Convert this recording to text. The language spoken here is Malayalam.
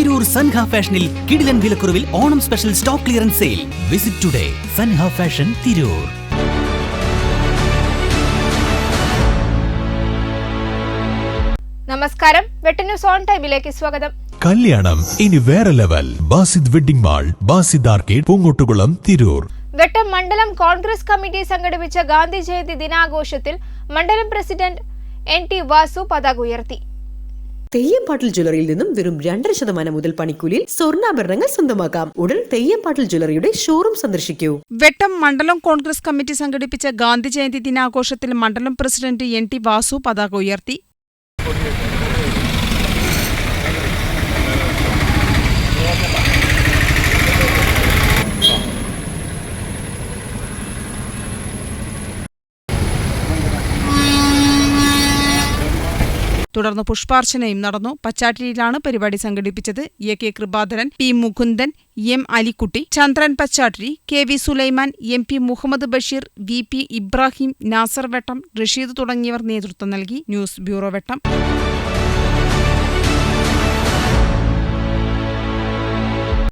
തിരൂർ സൻഹ ഫാഷനിൽ കിടിലൻ വിലക്കുറവിൽ Onam special stock clearance sale. Visit today Sanha fashion Tirur. നമസ്കാരം വെട്ടന്യൂസ് ഓൺ ടൈമിലേക്ക് സ്വാഗതം. കല്യാണം ഇനി വേറെ level. Basid wedding mall Basid arcade Poongottukulam Tirur. Vettam മണ്ഡലം കോൺഗ്രസ് കമ്മിറ്റി സംഘടിപ്പിച്ച ഗാന്ധി ജയന്തി ദിനാഘോഷത്തിൽ മണ്ഡലം പ്രസിഡന്റ് എൻ ടി വാസു പതാക ഉയർത്തി. തെയ്യംപാട്ടിൽ ജ്വല്ലറിയിൽ നിന്നും വെറും രണ്ടര ശതമാനം മുതൽ പണിക്കൂലിയിൽ സ്വർണാഭരണങ്ങൾ സ്വന്തമാക്കാം. ഉടൻ തെയ്യംപാട്ടിൽ ജ്വല്ലറിയുടെ ഷോറൂം സന്ദർശിക്കൂ. വെട്ടം മണ്ഡലം കോൺഗ്രസ് കമ്മിറ്റി സംഘടിപ്പിച്ച ഗാന്ധി ജയന്തി ദിനാഘോഷത്തിൽ മണ്ഡലം പ്രസിഡന്റ് എൻ ടി വാസു പതാക ഉയർത്തി. തുടർന്ന് പുഷ്പാർച്ചനയും നടന്നു. പച്ചാട്ടിയിലാണ് പരിപാടി സംഘടിപ്പിച്ചത്. A K Kripadharan P Mukundan M Alikutty Chandran Pachatti K V Sulaiman M P Muhammad Basheer V P Ibrahim Nasar Vettam Rasheed തുടങ്ങിയവർ നേതൃത്വം നൽകി. News bureau Vettam.